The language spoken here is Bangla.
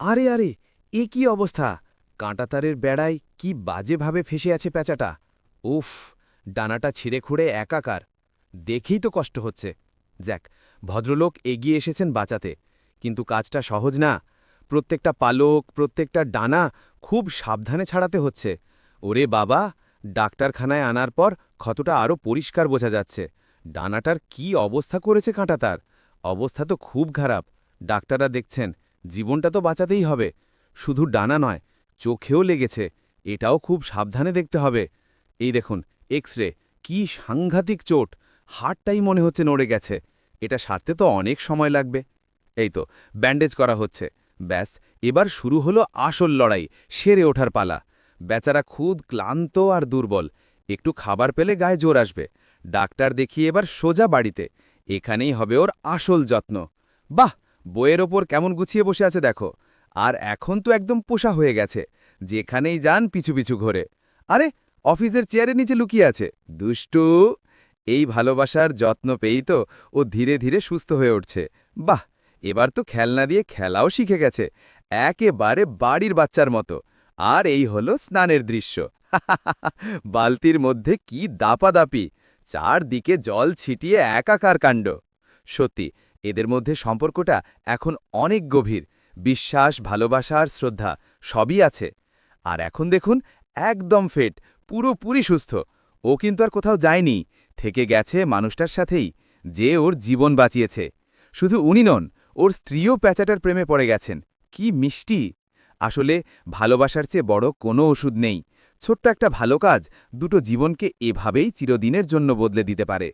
আরে আরে, এ কি অবস্থা? কাঁটাতারের বেড়ায় কি বাজেভাবে ফেসে আছে প্যাঁচাটা? উফ, ডানাটা ছিঁড়ে খুঁড়ে একাকার। দেখেই তো কষ্ট হচ্ছে। যাক, ভদ্রলোক এগিয়ে এসেছেন বাঁচাতে। কিন্তু কাজটা সহজ না। প্রত্যেকটা পালক, প্রত্যেকটা ডানা খুব সাবধানে ছাড়াতে হচ্ছে। ওরে বাবা, ডাক্তারখানায় আনার পর ক্ষতটা আরও পরিষ্কার বোঝা যাচ্ছে। ডানাটার কি অবস্থা করেছে কাঁটাতার? অবস্থা তো খুব খারাপ। ডাক্তাররা দেখছেন জীবনটা তো বাঁচাতেই হবে। শুধু ডানা নয়, চোখেও লেগেছে। এটাও খুব সাবধানে দেখতে হবে। এই দেখুন এক্স রে কি সাংঘাতিক চোট। হাড়টাই মনে হচ্ছে নড়ে গেছে। এটা সারতে তো অনেক সময় লাগবে। এই তো, ব্যান্ডেজ করা হচ্ছে। ব্যাস, এবার শুরু হলো আসল লড়াই, সেরে ওঠার পালা। বেচারা খুদ ক্লান্ত আর দুর্বল। একটু খাবার পেলে গায়ে জোর আসবে। ডাক্তার দেখিয়ে এবার সোজা বাড়িতে। এখানেই হবে ওর আসল যত্ন। বাহ! বইয়ের ওপর কেমন গুছিয়ে বসে আছে দেখো। আর এখন তো একদম পোষা হয়ে গেছে। যেখানেই যান, পিছু পিছু ঘোরে। আরে, অফিসের চেয়ারের নিচে লুকিয়ে আছে। দুষ্টু, এই ভালোবাসার যত্ন পেয়েই তো ও ধীরে ধীরে সুস্থ হয়ে উঠছে। বাহ, এবার তো খেলনা দিয়ে খেলাও শিখে গেছে। একেবারে বাড়ির বাচ্চার মতো। আর এই হলো স্নানের দৃশ্য। বালতির মধ্যে কি দাপাদাপি। চারদিকে জল ছিটিয়ে একাকার কাণ্ড। সত্যি এদের মধ্যে সম্পর্কটা এখন অনেক গভীর। বিশ্বাস, ভালোবাসা আর শ্রদ্ধা সবই আছে। আর এখন দেখুন, একদম ফেট পুরোপুরি সুস্থ। ও কিন্তু আর কোথাও যায়নি। থেকে গেছে মানুষটার সাথেই, যে ওর জীবন বাঁচিয়েছে। শুধু উনি নন, ওর স্ত্রীও প্যাচাটার প্রেমে পড়ে গেছেন। কি মিষ্টি! আসলে ভালোবাসার চেয়ে বড় কোনো ওষুধ নেই। ছোট্ট একটা ভালো কাজ দুটো জীবনকে এভাবেই চিরদিনের জন্য বদলে দিতে পারে।